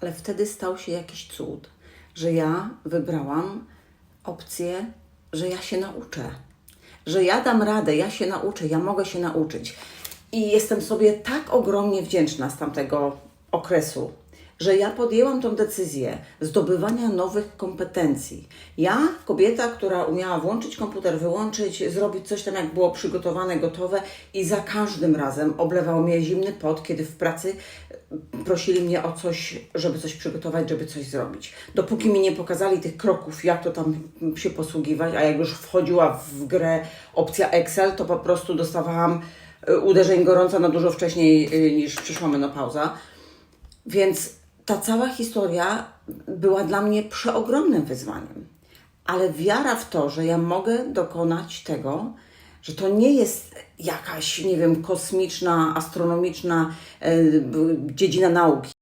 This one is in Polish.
Ale wtedy stał się jakiś cud, że ja wybrałam opcję, że ja się nauczę. Że ja dam radę, ja się nauczę, ja mogę się nauczyć. I jestem sobie tak ogromnie wdzięczna z tamtego okresu, że ja podjęłam tą decyzję zdobywania nowych kompetencji. Ja, kobieta, która umiała włączyć komputer, wyłączyć, zrobić coś tam, jak było przygotowane, gotowe, i za każdym razem oblewał mnie zimny pot, kiedy w pracy prosili mnie o coś, żeby coś przygotować, żeby coś zrobić. Dopóki mi nie pokazali tych kroków, jak to tam się posługiwać, a jak już wchodziła w grę opcja Excel, to po prostu dostawałam y, uderzeń gorąca na dużo wcześniej y, niż przyszła menopauza. Więc ta cała historia była dla mnie przeogromnym wyzwaniem. Ale wiara w to, że ja mogę dokonać tego, że to nie jest jakaś, nie wiem, kosmiczna, astronomiczna b- dziedzina nauki.